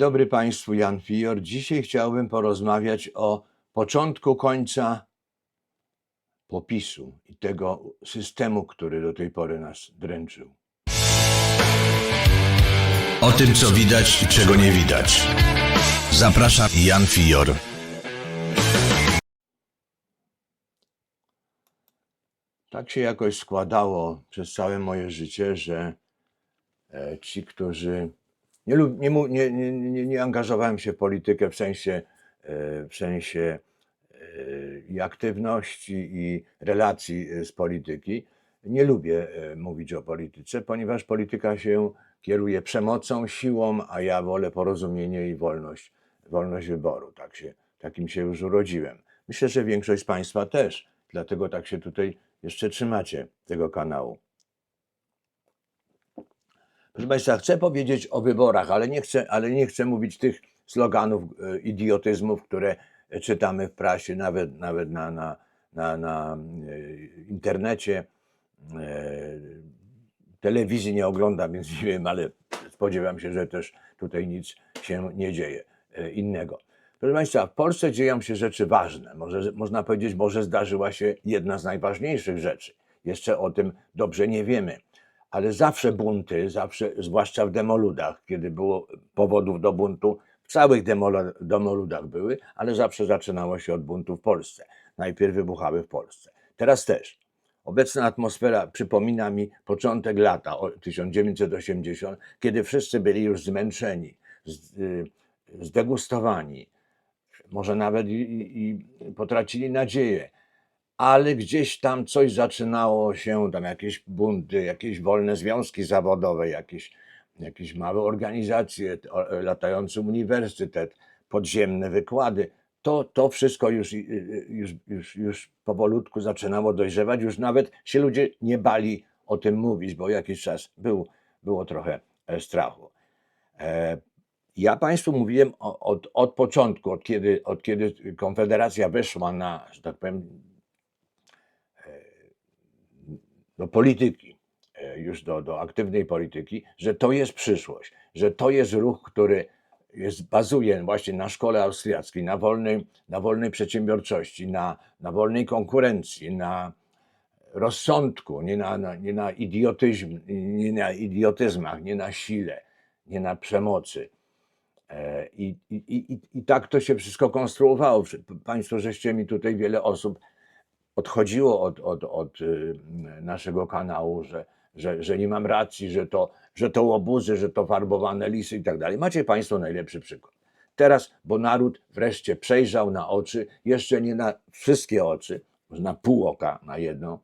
dobry Państwu, Jan Fior. Dzisiaj chciałbym porozmawiać o początku końca popisu i tego systemu, który do tej pory nas dręczył. O tym, co widać i czego nie widać. Zapraszam Jan Fior. Tak się jakoś składało przez całe moje życie, że e, ci, którzy. Nie, nie, nie, nie, nie, angażowałem się w politykę w sensie, e, w sensie e, i aktywności i relacji e, z polityki. Nie lubię mówić o polityce, ponieważ polityka się kieruje przemocą, siłą, a ja wolę porozumienie i wolność, wolność wyboru. Tak się, takim się już urodziłem. Myślę, że większość z Państwa też, dlatego tak się tutaj jeszcze trzymacie tego kanału. Proszę Państwa, chcę powiedzieć o wyborach, ale nie chcę, ale nie chcę mówić tych sloganów, e, idiotyzmów, które czytamy w prasie, nawet, nawet na, na, na, na e, internecie. E, Telewizji nie oglądam, więc nie wiem, ale spodziewam się, że też tutaj nic się nie dzieje innego. Proszę Państwa, w Polsce dzieją się rzeczy ważne. Może, można powiedzieć, może zdarzyła się jedna z najważniejszych rzeczy. Jeszcze o tym dobrze nie wiemy. Ale zawsze bunty, zawsze, zwłaszcza w demoludach, kiedy było powodów do buntu, w całych demoludach były, ale zawsze zaczynało się od buntu w Polsce. Najpierw wybuchały w Polsce. Teraz też. Obecna atmosfera przypomina mi początek lata o- 1980, kiedy wszyscy byli już zmęczeni, y, zdegustowani, może nawet i, i potracili nadzieję, ale gdzieś tam coś zaczynało się, tam jakieś bunty, jakieś wolne związki zawodowe, jakieś, jakieś małe organizacje, latający uniwersytet, podziemne wykłady. To, to wszystko już, y, y, już, już, już powolutku zaczynało dojrzewać, już nawet się ludzie nie bali o tym mówić, bo jakiś czas był, było trochę e, strachu. E, ja Państwu mówiłem od, od początku, od kiedy, od kiedy Konfederacja weszła na, że tak powiem, e, do polityki, e, już do, do aktywnej polityki, że to jest przyszłość, że to jest ruch, który jest, bazuje właśnie na szkole austriackiej, na wolnej, na wolnej przedsiębiorczości, na, na wolnej konkurencji, na rozsądku, nie na, na, nie na idiotyzm, nie na idiotyzmach, nie na sile, nie na przemocy. E, I, i, i, i- tak to się wszystko konstruowało. Państwo, żeście mi tutaj wiele osób odchodziło od, od, od y, naszego kanału, że, że, że nie mam racji, że to, że to łobuzy, że to farbowane lisy i tak dalej. Macie Państwo najlepszy przykład. Teraz, bo naród wreszcie przejrzał na oczy, jeszcze nie na wszystkie oczy, na pół oka na jedno,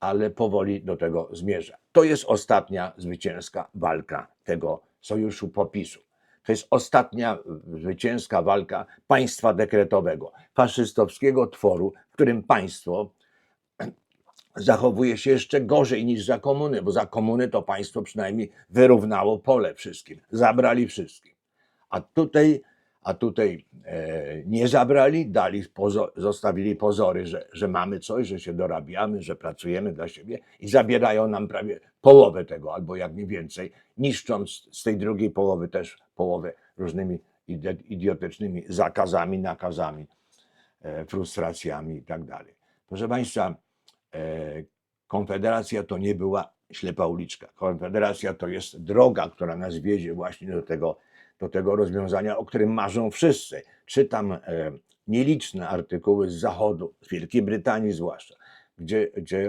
ale powoli do tego zmierza. To jest ostatnia zwycięska walka tego sojuszu popisu. To jest ostatnia zwycięska walka państwa dekretowego, faszystowskiego tworu, w którym państwo zachowuje się jeszcze gorzej niż za komuny, bo za komuny to państwo przynajmniej wyrównało pole wszystkim, zabrali wszystkim. A tutaj, a tutaj e, nie zabrali, dali pozo- zostawili pozory, że, że mamy coś, że się dorabiamy, że pracujemy dla siebie i zabierają nam prawie połowę tego, albo jak nie więcej, niszcząc z tej drugiej połowy też połowę różnymi idiotycznymi zakazami, nakazami, e, frustracjami i tak. Proszę Państwa, e, Konfederacja to nie była ślepa uliczka. Konfederacja to jest droga, która nas wiedzie właśnie do tego, do tego rozwiązania, o którym marzą wszyscy. Czytam e, nieliczne artykuły z Zachodu, z Wielkiej Brytanii zwłaszcza, gdzie, gdzie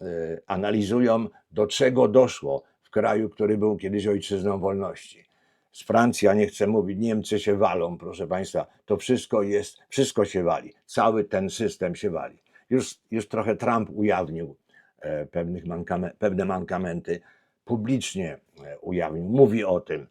e, analizują, do czego doszło w kraju, który był kiedyś ojczyzną wolności. Z Francji, ja nie chcę mówić, Niemcy się walą, proszę Państwa, to wszystko jest, wszystko się wali, cały ten system się wali. Już, już trochę Trump ujawnił e, pewnych mankame, pewne mankamenty, publicznie e, ujawnił, mówi o tym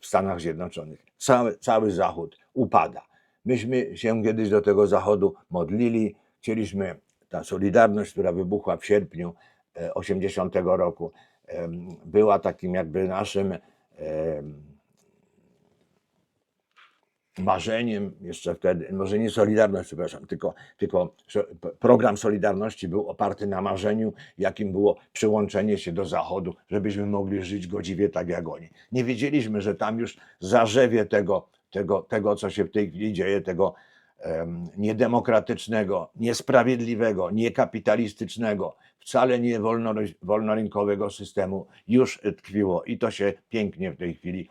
w Stanach Zjednoczonych. Cały, cały Zachód upada. Myśmy się kiedyś do tego Zachodu modlili, chcieliśmy, ta Solidarność, która wybuchła w sierpniu e, 80 roku, em, była takim jakby naszym marzeniem jeszcze wtedy, może nie Solidarność, przepraszam, tylko, tylko program Solidarności był oparty na marzeniu, jakim było przyłączenie się do Zachodu, żebyśmy mogli żyć godziwie tak jak oni. Nie wiedzieliśmy, że tam już zarzewie tego, tego, tego co się w tej chwili dzieje, tego em, niedemokratycznego, niesprawiedliwego, niekapitalistycznego, wcale nie wolno, wolnorynkowego systemu już tkwiło i to się pięknie w tej chwili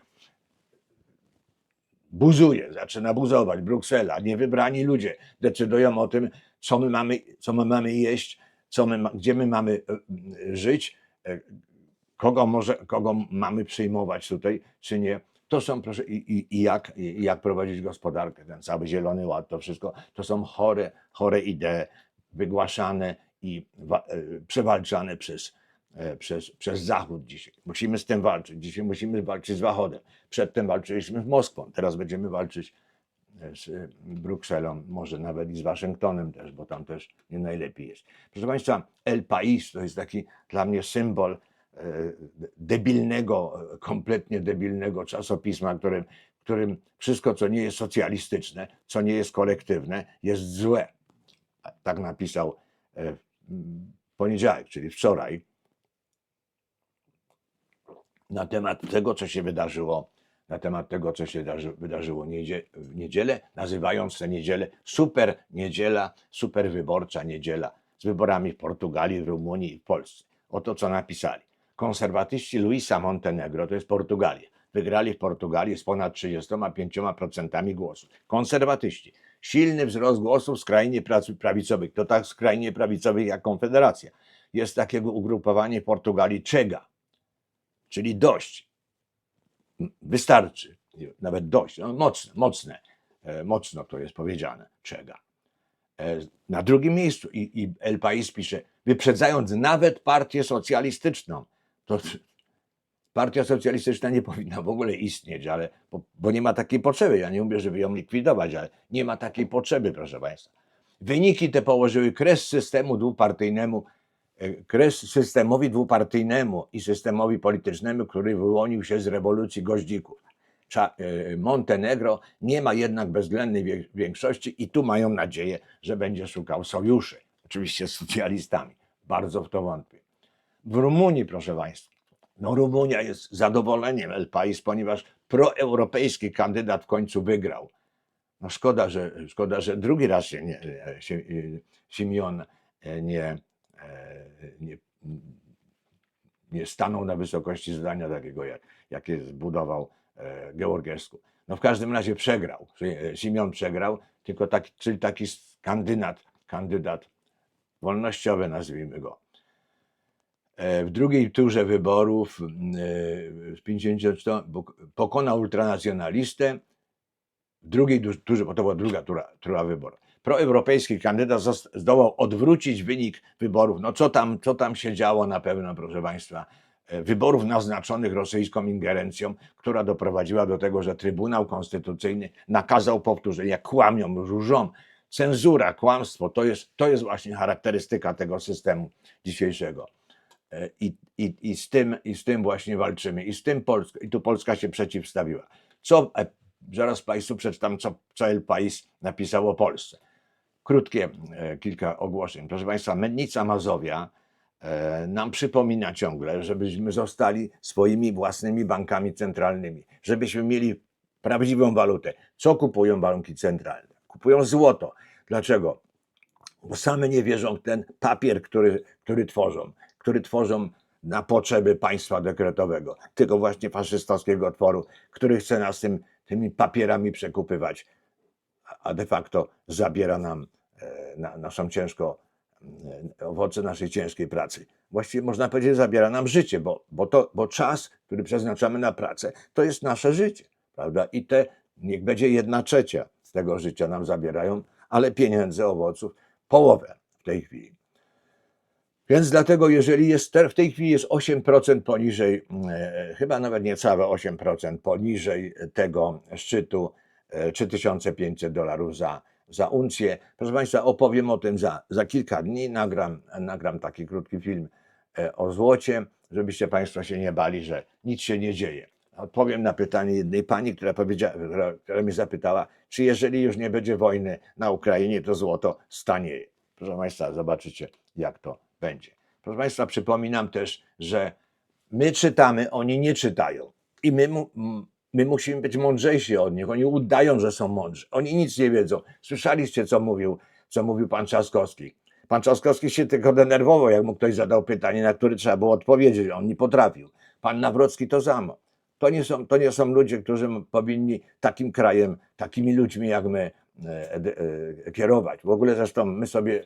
buzuje, zaczyna buzować Bruksela. Niewybrani ludzie decydują o tym, co my mamy, co my mamy jeść, co my, gdzie my mamy e, żyć, e, kogo, może, kogo mamy przyjmować tutaj, czy nie. To są, proszę, i, i, i, jak, i jak prowadzić gospodarkę, ten cały zielony ład, to wszystko, to są chore, chore idee, wygłaszane i wa, e, przewalczane przez, przez, przez Zachód dzisiaj. Musimy z tym walczyć. Dzisiaj musimy walczyć z Zachodem. Przedtem walczyliśmy z Moskwą, teraz będziemy walczyć e, z e, Brukselą, może nawet i z Waszyngtonem też, bo tam też nie najlepiej jest. Proszę Państwa, El País to jest taki dla mnie symbol e, debilnego, e, kompletnie debilnego czasopisma, którym, którym wszystko, co nie jest socjalistyczne, co nie jest kolektywne, jest złe. Tak napisał e, w poniedziałek, czyli wczoraj, na temat tego, co się wydarzyło, na temat tego, co się darzy, wydarzyło w niedzielę, nazywając tę niedzielę super niedziela, super wyborcza niedziela z wyborami w Portugalii, w Rumunii i w Polsce. Oto co napisali. Konserwatyści Luisa Montenegro, to jest Portugalia, wygrali w Portugalii z ponad 35% głosów. Konserwatyści. Silny wzrost głosów skrajnie prawicowych, to tak skrajnie prawicowych jak Konfederacja. Jest takiego ugrupowanie w Portugalii Czega, czyli dość, wystarczy, nawet dość, no, mocne, mocne, e, mocno to jest powiedziane, czega. E, Na drugim miejscu i, i El País pisze, wyprzedzając nawet partię socjalistyczną, to partia socjalistyczna nie powinna w ogóle istnieć, ale, bo, bo nie ma takiej potrzeby, ja nie mówię, żeby ją likwidować, ale nie ma takiej potrzeby, proszę Państwa. Wyniki te położyły kres systemu dwupartyjnemu, kres systemowi dwupartyjnemu i systemowi politycznemu, który wyłonił się z rewolucji goździków. E, Montenegro nie ma jednak bezwzględnej większości i tu mają nadzieję, że będzie szukał sojuszy, oczywiście z socjalistami. Bardzo w to wątpię. W Rumunii, proszę Państwa, no Rumunia jest zadowoleniem El País, ponieważ proeuropejski kandydat w końcu wygrał. No szkoda, że, szkoda, że drugi raz się nie, e, się, e, Simeon e, nie, e, nie, nie stanął na wysokości zadania takiego, jak, jakie zbudował e, Georgescu. No w każdym razie przegrał. E, Simeon przegrał, tylko taki, czyli taki kandydat, kandydat wolnościowy, nazwijmy go. E, W drugiej turze wyborów e, z 54 pok- pokonał ultranacjonalistę. W drugiej turze, bo to była druga tura, tura wyborów. Proeuropejski kandydat zdołał odwrócić wynik wyborów. No co tam, co tam się działo na pewno, proszę Państwa? E, Wyborów naznaczonych rosyjską ingerencją, która doprowadziła do tego, że Trybunał Konstytucyjny nakazał powtórzenia, kłamią, różą. Cenzura, kłamstwo to jest, to jest właśnie charakterystyka tego systemu dzisiejszego. E, I, i, i, z tym, I z tym właśnie walczymy. I z tym Polska, i tu Polska się przeciwstawiła. Co, e, zaraz Państwu przeczytam, co, co El País napisało o Polsce. Krótkie e, kilka ogłoszeń. Proszę Państwa, Mennica Mazowia e, nam przypomina ciągle, żebyśmy zostali swoimi własnymi bankami centralnymi, żebyśmy mieli prawdziwą walutę. Co kupują banki centralne? Kupują złoto. Dlaczego? Bo same nie wierzą w ten papier, który, który tworzą, który tworzą na potrzeby państwa dekretowego, tego właśnie faszystowskiego tworu, który chce nas tym, tymi papierami przekupywać, a- de facto zabiera nam e, na, naszą ciężko, e, owoce naszej ciężkiej pracy. Właściwie można powiedzieć, zabiera nam życie, bo, bo, to, bo czas, który przeznaczamy na pracę, to jest nasze życie, prawda? I te, niech będzie jedna trzecia z tego życia nam zabierają, ale pieniędzy, owoców, połowę w tej chwili. Więc dlatego, jeżeli jest w tej chwili jest 8% poniżej, e, chyba nawet niecałe 8% poniżej tego szczytu 3500 dolarów za, za uncję. Proszę Państwa, opowiem o tym za, za kilka dni. Nagram, nagram taki krótki film e, o złocie, żebyście Państwo się nie bali, że nic się nie dzieje. Odpowiem na pytanie jednej pani, która, powiedziała, która, mnie zapytała, czy jeżeli już nie będzie wojny na Ukrainie, to złoto stanieje. Proszę Państwa, zobaczycie, jak to będzie. Proszę Państwa, przypominam też, że my czytamy, oni nie czytają. I my, my musimy być mądrzejsi od nich. Oni udają, że są mądrzy. Oni nic nie wiedzą. Słyszeliście, co mówił, co mówił pan Trzaskowski. Pan Trzaskowski się tylko denerwował, jak mu ktoś zadał pytanie, na które trzeba było odpowiedzieć. On nie potrafił. Pan Nawrocki to samo. To nie są, to nie są ludzie, którzy powinni takim krajem, takimi ludźmi jak my e, e, kierować. W ogóle zresztą my sobie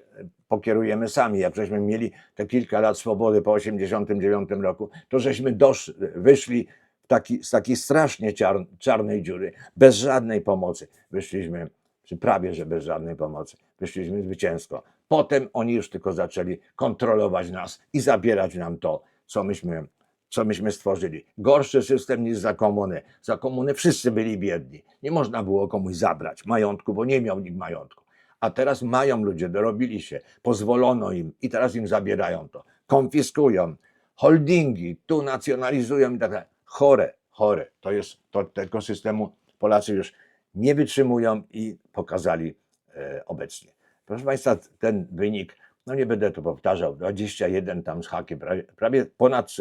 pokierujemy sami. Jak żeśmy mieli te kilka lat swobody po 1989 roku, to żeśmy dosz, wyszli taki, z takiej strasznie ciar, czarnej dziury, bez żadnej pomocy. Wyszliśmy, czy prawie że bez żadnej pomocy, wyszliśmy zwycięsko. Potem oni już tylko zaczęli kontrolować nas i zabierać nam to, co myśmy, co myśmy stworzyli. Gorszy system niż za komuny. Za komuny wszyscy byli biedni. Nie można było komuś zabrać majątku, bo nie miał nikt majątku. A teraz mają ludzie, dorobili się, pozwolono im i teraz im zabierają to. Konfiskują, holdingi, tu nacjonalizują i tak dalej. Chore, chore. To jest, to, tego systemu Polacy już nie wytrzymują i pokazali e, obecnie. Proszę Państwa, ten wynik, no nie będę to powtarzał, 21 tam z hakiem, prawie, prawie ponad,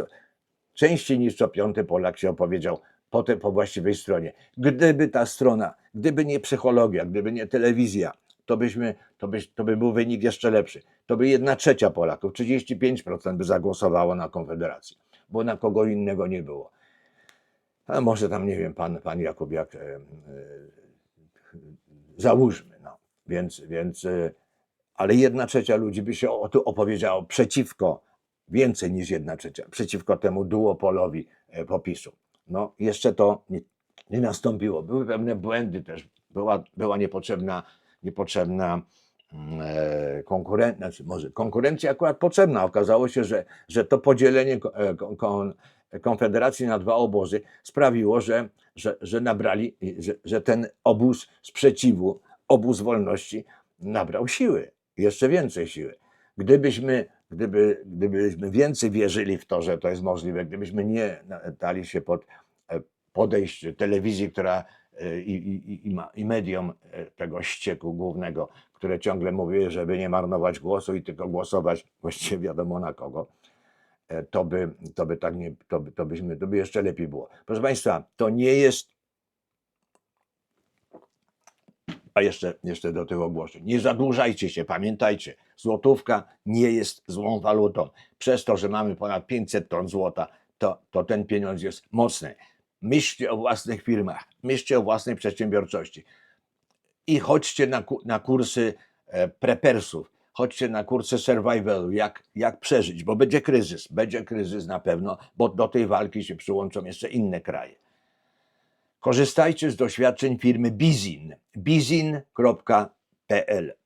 częściej niż co piąty Polak się opowiedział po, te, po właściwej stronie. Gdyby ta strona, gdyby nie psychologia, gdyby nie telewizja, to, byśmy, to, by, to by był wynik jeszcze lepszy. To by jedna trzecia Polaków, 35% by zagłosowało na Konfederację, bo na kogo innego nie było. A może tam, nie wiem, pan, pan Jakubiak, e, e, załóżmy, no. Więc, więc, e, ale jedna trzecia ludzi by się o, tu opowiedziało przeciwko, więcej niż jedna trzecia, przeciwko temu duopolowi e, popisu. No, jeszcze to nie, nie nastąpiło. Były pewne błędy też, była, była niepotrzebna, niepotrzebna konkurencja, znaczy może konkurencja akurat potrzebna. Okazało się, że, że to podzielenie e, kon, kon, Konfederacji na dwa obozy sprawiło, że, że, że nabrali, że, że ten obóz sprzeciwu, obóz wolności nabrał siły, jeszcze więcej siły. Gdybyśmy, gdyby, gdybyśmy więcej wierzyli w to, że to jest możliwe, gdybyśmy nie dali się pod e, podejść telewizji, która e, i, i, i, ma, i mediom e, tego ścieku głównego, które ciągle mówi, żeby nie marnować głosu i tylko głosować właściwie wiadomo na kogo, e, to by, to by tak nie, to, by, to byśmy, to by jeszcze lepiej było. Proszę Państwa, to nie jest a jeszcze, jeszcze do tych ogłoszeń. Nie zadłużajcie się, pamiętajcie, złotówka nie jest złą walutą. Przez to, że mamy ponad 500 ton złota, to, to ten pieniądz jest mocny. Myślcie o własnych firmach, myślcie o własnej przedsiębiorczości i chodźcie na, na kursy e, prepersów, chodźcie na kursy survivalu, jak, jak przeżyć, bo będzie kryzys, będzie kryzys na pewno, bo do tej walki się przyłączą jeszcze inne kraje. Korzystajcie z doświadczeń firmy Bizin. Bizin.pl.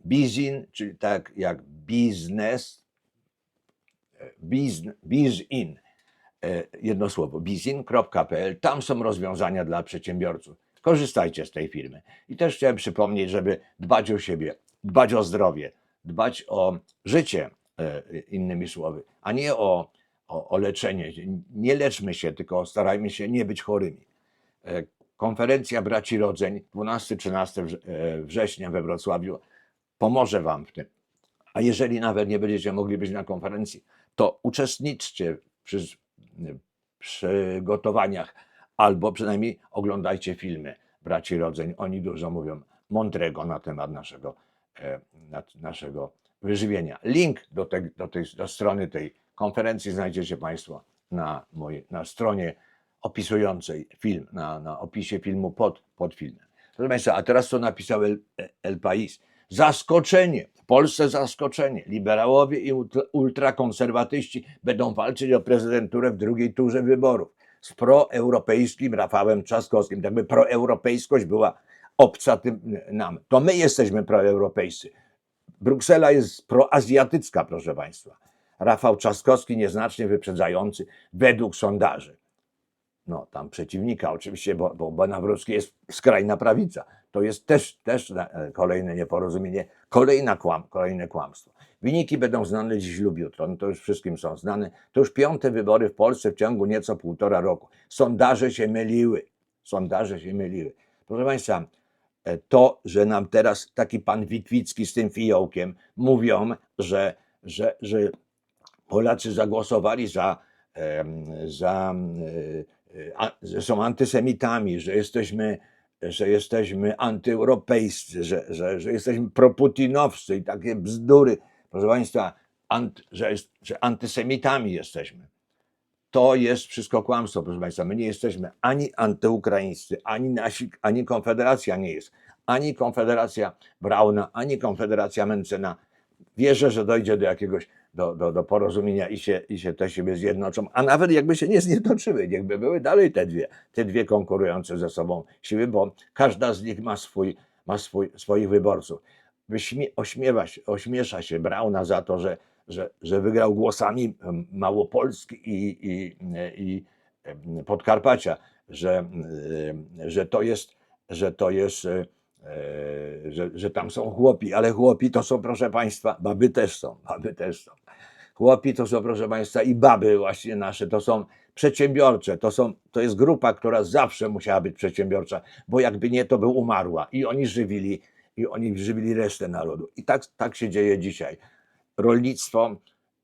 Bizin, czyli tak jak biznes, e, bizin, e, jedno słowo, bizin.pl. Tam są rozwiązania dla przedsiębiorców. Korzystajcie z tej firmy. I też chciałem przypomnieć, żeby dbać o siebie, dbać o zdrowie, dbać o życie, e, innymi słowy, a nie o, o, o leczenie. Nie leczmy się, tylko starajmy się nie być chorymi. E, Konferencja Braci Rodzeń 12-13 wrze- e, września we Wrocławiu pomoże Wam w tym. A jeżeli nawet nie będziecie mogli być na konferencji, to uczestniczcie przy przygotowaniach albo przynajmniej oglądajcie filmy Braci Rodzeń. Oni dużo mówią mądrego na temat naszego, e, na, naszego wyżywienia. Link do, tej, do, tej, do strony tej konferencji znajdziecie Państwo na, mojej, na stronie opisującej film, na, na opisie filmu pod, pod filmem. Proszę Państwa, a teraz co napisał El, El País? Zaskoczenie, w Polsce zaskoczenie. Liberałowie i ultra- ultrakonserwatyści będą walczyć o prezydenturę w drugiej turze wyborów z proeuropejskim Rafałem Trzaskowskim. Tak by proeuropejskość była obca tym nam. To my jesteśmy proeuropejscy. Bruksela jest proazjatycka, proszę Państwa. Rafał Trzaskowski nieznacznie wyprzedzający według sondaży no tam przeciwnika oczywiście, bo, bo Nawrocki jest skrajna prawica. To jest też, też e, kolejne nieporozumienie, kolejna kłam, kolejne kłamstwo. Wyniki będą znane dziś lub jutro, no to już wszystkim są znane. To już piąte wybory w Polsce w ciągu nieco półtora roku. Sondaże się myliły. Sondaże się myliły. Proszę Państwa, e, to, że nam teraz taki pan Witwicki z tym fiołkiem mówią, że, że, że Polacy zagłosowali za, em, za e, że są antysemitami, że jesteśmy, że jesteśmy antyeuropejscy, że, że, że jesteśmy proputinowscy i takie bzdury, proszę Państwa, ant, że, jest, że antysemitami jesteśmy. To jest wszystko kłamstwo, proszę Państwa. My nie jesteśmy ani antyukraińscy, ani nasi, ani Konfederacja nie jest, ani Konfederacja Brauna, ani Konfederacja Mencena. Wierzę, że dojdzie do jakiegoś do, do, do porozumienia i się, i się te siebie zjednoczą, a nawet jakby się nie zjednoczyły, niechby były dalej te dwie, te dwie konkurujące ze sobą siły, bo każda z nich ma, swój, ma swój, swoich wyborców. Wyśmie, ośmiewa się, ośmiesza się Brauna za to, że, że, że wygrał głosami Małopolski i, i, i Podkarpacia, że, że to jest, że to jest e, że, że tam są chłopi, ale chłopi to są, proszę Państwa, baby też są, baby też są. Chłopi to są, proszę Państwa, i baby właśnie nasze, to są przedsiębiorcze, to, są, to jest grupa, która zawsze musiała być przedsiębiorcza, bo jakby nie, to by umarła. I oni żywili, i oni żywili resztę narodu. I tak, tak się dzieje dzisiaj. Rolnictwo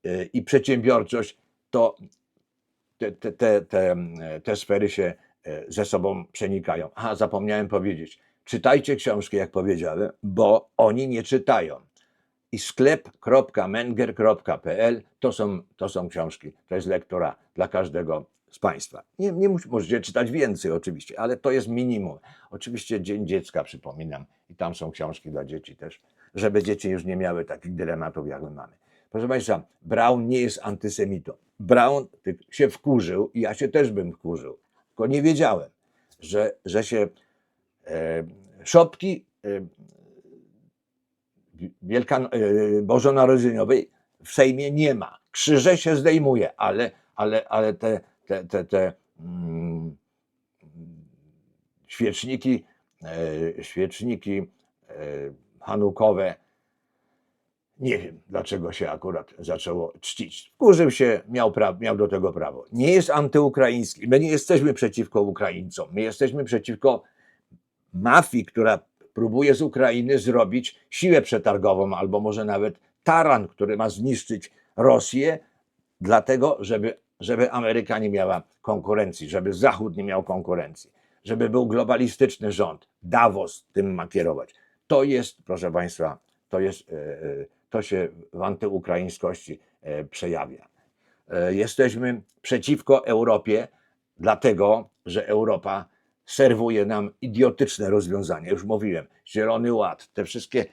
y, i przedsiębiorczość to te, te, te, te, te sfery się e, ze sobą przenikają. Aha, zapomniałem powiedzieć. Czytajcie książki, jak powiedziałem, bo oni nie czytają. I sklep.menger.pl to są, to są książki, to jest lektora dla każdego z Państwa. Nie, nie mus, możecie czytać więcej oczywiście, ale to jest minimum. Oczywiście Dzień Dziecka przypominam i tam są książki dla dzieci też, żeby dzieci już nie miały takich dylematów, jak my mamy. Proszę Państwa, Brown nie jest antysemitą. Brown się wkurzył i ja się też bym wkurzył, tylko nie wiedziałem, że, że się szopki e, Wielka, e, Bożonarodzeniowej w Sejmie nie ma. Krzyże się zdejmuje, ale, ale, ale te, te, te, te mm, świeczniki, e, świeczniki e, hanukowe, nie wiem, dlaczego się akurat zaczęło czcić. Wkurzył się, miał, pra- miał do tego prawo. Nie jest antyukraiński. My nie jesteśmy przeciwko Ukraińcom. My jesteśmy przeciwko mafii, która próbuje z Ukrainy zrobić siłę przetargową, albo może nawet taran, który ma zniszczyć Rosję, dlatego, żeby, żeby Ameryka nie miała konkurencji, żeby Zachód nie miał konkurencji, żeby był globalistyczny rząd. Davos tym ma kierować. To jest, proszę Państwa, to, jest, e, e, to się w antyukraińskości e, przejawia. Jesteśmy przeciwko Europie, dlatego że Europa serwuje nam idiotyczne rozwiązania. Już mówiłem, Zielony Ład, te wszystkie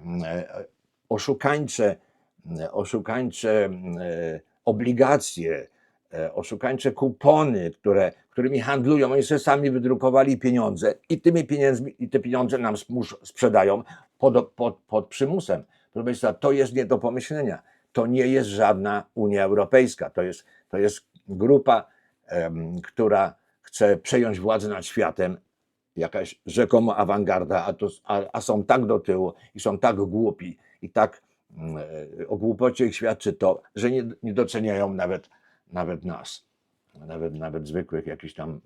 mm, e, oszukańcze, mm, oszukańcze mm, e, obligacje, e, oszukańcze kupony, które, którymi handlują. Oni sobie sami wydrukowali pieniądze i tymi pieniędzmi, i te pieniądze nam sprzedają pod, pod, pod przymusem. Proszę Państwa, to jest nie do pomyślenia. To nie jest żadna Unia Europejska. To jest, to jest grupa, em, która chce przejąć władzę nad światem, jakaś rzekomo awangarda, a, to, a, a są tak do tyłu i są tak głupi i tak e, o głupocie ich świadczy to, że nie, nie doceniają nawet, nawet nas, nawet, nawet zwykłych jakichś tam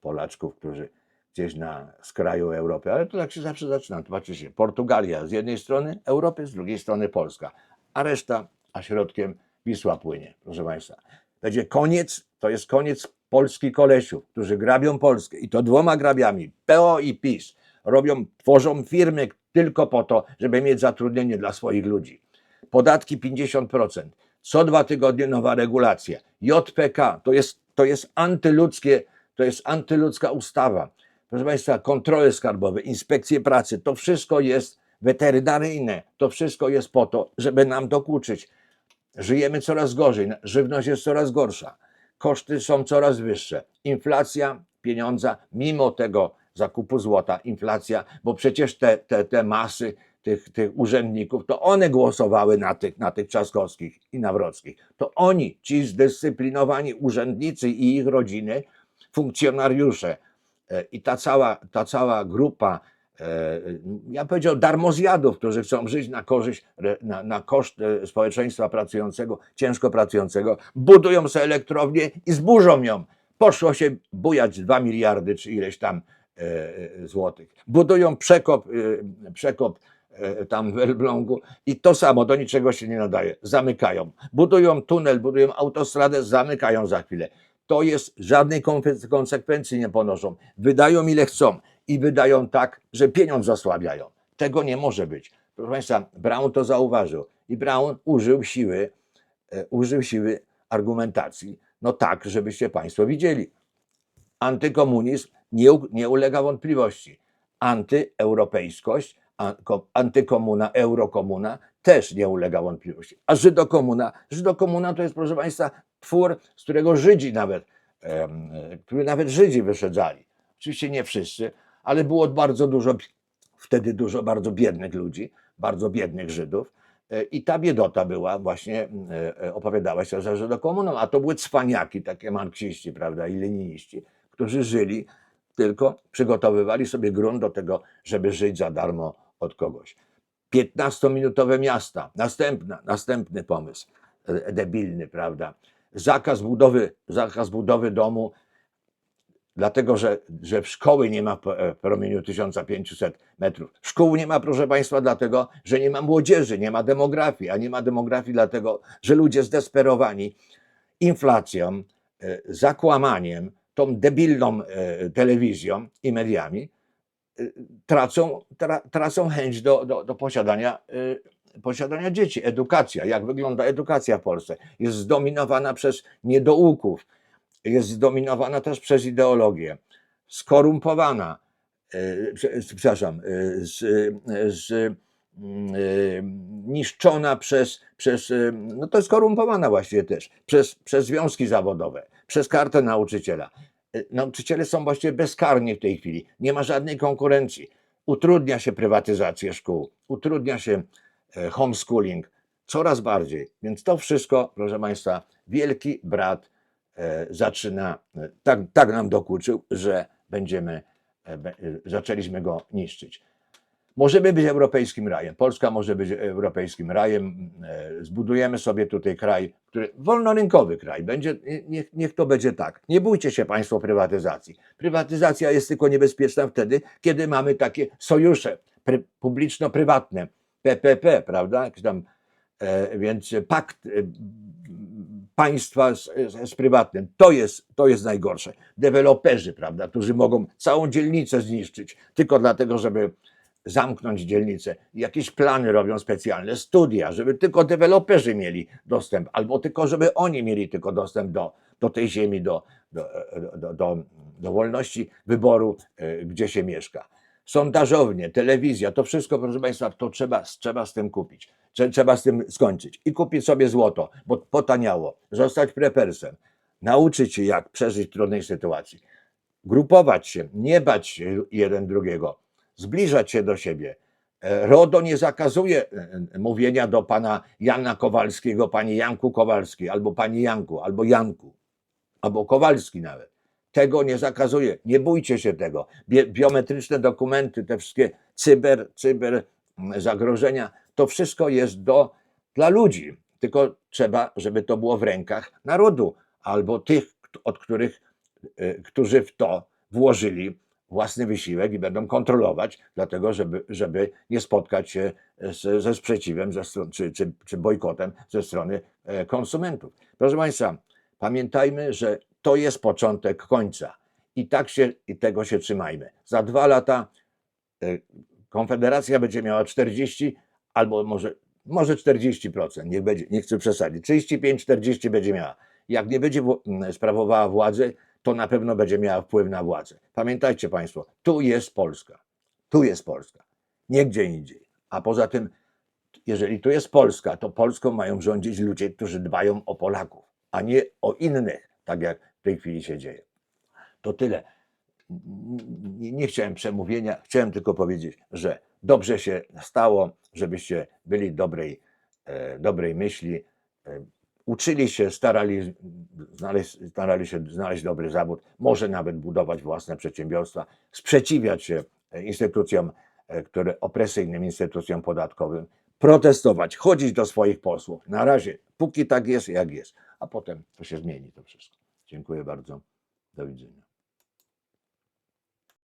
Polaczków, którzy gdzieś na skraju Europy, ale to tak się zawsze zaczyna. Patrzy się, Portugalia z jednej strony Europy, z drugiej strony Polska, a reszta, a środkiem Wisła płynie, proszę Państwa. Będzie koniec, to jest koniec Polski kolesiów, którzy grabią Polskę i to dwoma grabiami, PO i PiS, robią, tworzą firmy tylko po to, żeby mieć zatrudnienie dla swoich ludzi. Podatki 50%, co dwa tygodnie nowa regulacja. JPK to jest, to jest antyludzkie, to jest antyludzka ustawa. Proszę Państwa, kontrole skarbowe, inspekcje pracy, to wszystko jest weterynaryjne, to wszystko jest po to, żeby nam dokuczyć. Żyjemy coraz gorzej, żywność jest coraz gorsza, koszty są coraz wyższe, inflacja pieniądza, mimo tego zakupu złota, inflacja, bo przecież te, te, te masy tych, tych urzędników, to one głosowały na tych, na tych Trzaskowskich i Nawrockich. To oni, ci zdyscyplinowani urzędnicy i ich rodziny, funkcjonariusze e, i ta cała, ta cała grupa ja powiedział, darmozjadów, którzy chcą żyć na korzyść, na, na koszt e, społeczeństwa pracującego, ciężko pracującego, budują sobie elektrownię i zburzą ją. Poszło się bujać 2 miliardy czy ileś tam e, e, złotych. Budują przekop, e, przekop e, tam w Elblągu i to samo do niczego się nie nadaje. Zamykają. Budują tunel, budują autostradę, zamykają za chwilę. To jest żadnej konse- konsekwencji nie ponoszą. Wydają ile chcą i wydają tak, że pieniądz osłabiają. Tego nie może być. Proszę Państwa, Brown to zauważył i Brown użył siły, e, użył siły argumentacji, no tak, żebyście Państwo widzieli. Antykomunizm nie, nie ulega wątpliwości. Antyeuropejskość, antykomuna, eurokomuna też nie ulega wątpliwości. A żydokomuna, żydokomuna to jest, proszę Państwa, twór, z którego Żydzi nawet, e, który nawet Żydzi wyszedzali. Oczywiście nie wszyscy, ale było bardzo dużo, wtedy dużo bardzo biednych ludzi, bardzo biednych Żydów. E, I ta biedota była właśnie, e, e, opowiadała się za żydokomuną, a to były cwaniaki, takie marksiści, prawda, i leniniści, którzy żyli, tylko przygotowywali sobie grunt do tego, żeby żyć za darmo od kogoś. 15-minutowe miasta, następna, następny pomysł, debilny, prawda. Zakaz budowy, zakaz budowy domu, dlatego że, że w szkoły nie ma w e, promieniu 1500 metrów. Szkół nie ma, proszę Państwa, dlatego, że nie ma młodzieży, nie ma demografii, a nie ma demografii dlatego, że ludzie zdesperowani inflacją, e, zakłamaniem, tą debilną e, telewizją i mediami tracą, tra, tracą chęć do, do, do posiadania, posiadania dzieci. Edukacja, jak wygląda edukacja w Polsce, jest zdominowana przez niedouków, jest zdominowana też przez ideologię, skorumpowana, e, prze- przepraszam, e, z, e, z, mm, niszczona przez, przez, no to jest skorumpowana właściwie też, przez, przez związki zawodowe, przez kartę nauczyciela. Nauczyciele są właściwie bezkarni w tej chwili, nie ma żadnej konkurencji. Utrudnia się prywatyzację szkół, utrudnia się homeschooling coraz bardziej. Więc to wszystko, proszę Państwa, wielki brat zaczyna, e, tak, tak nam dokuczył, że będziemy, e, e, zaczęliśmy go niszczyć. Możemy być europejskim rajem. Polska może być europejskim rajem. E, Zbudujemy sobie tutaj kraj, który wolnorynkowy kraj. Będzie, niech, niech to będzie tak. Nie bójcie się Państwo prywatyzacji. Prywatyzacja jest tylko niebezpieczna wtedy, kiedy mamy takie sojusze pry, publiczno-prywatne, PPP, prawda? Jakiś tam, e, więc pakt e, państwa z, z, z prywatnym. To jest, to jest najgorsze. Deweloperzy, prawda, którzy mogą całą dzielnicę zniszczyć tylko dlatego, żeby zamknąć dzielnicę. Jakieś plany robią specjalne, studia, żeby tylko deweloperzy mieli dostęp, albo tylko, żeby oni mieli tylko dostęp do, do tej ziemi, do, do, do, do, do wolności wyboru, e, gdzie się mieszka. Sondażownie, telewizja, to wszystko, proszę Państwa, to trzeba, trzeba z tym kupić. Trze- Trzeba z tym skończyć i kupić sobie złoto, bo potaniało, zostać prepersem, nauczyć się, jak przeżyć trudnej sytuacji, grupować się, nie bać się jeden drugiego, zbliżać się do siebie. E, RODO nie zakazuje e, e, mówienia do pana Jana Kowalskiego, pani Janku Kowalski, albo pani Janku, albo Janku, albo Kowalski nawet. Tego nie zakazuje. Nie bójcie się tego. Biometryczne dokumenty, te wszystkie cyber, cyber mm, zagrożenia, to wszystko jest do, dla ludzi. Tylko trzeba, żeby to było w rękach narodu albo tych, od których, e, którzy w to włożyli własny wysiłek i będą kontrolować, dlatego żeby, żeby nie spotkać się z, ze sprzeciwem ze stron, czy, czy, czy bojkotem ze strony e, konsumentów. Proszę Państwa, pamiętajmy, że to jest początek końca i tak się i tego się trzymajmy. Za dwa lata e, Konfederacja będzie miała 40 albo może, może 40%, niech będzie, nie chcę przesadzić, 35-40 będzie miała. Jak nie będzie sprawowała władzy, to na pewno będzie miała wpływ na władzę. Pamiętajcie Państwo, tu jest Polska. Tu jest Polska. Nie gdzie indziej. A poza tym, jeżeli tu jest Polska, to Polską mają rządzić ludzie, którzy dbają o Polaków, a nie o innych, tak jak w tej chwili się dzieje. To tyle. Nie, nie chciałem przemówienia, chciałem tylko powiedzieć, że dobrze się stało, żebyście byli dobrej, e, dobrej myśli, e, uczyli się, starali, znaleźć, starali się znaleźć dobry zawód, może nawet budować własne przedsiębiorstwa, sprzeciwiać się e, instytucjom które opresyjnym instytucjom podatkowym, protestować, chodzić do swoich posłów. Na razie, póki tak jest, jak jest, a potem to się zmieni to wszystko. Dziękuję bardzo. Do widzenia.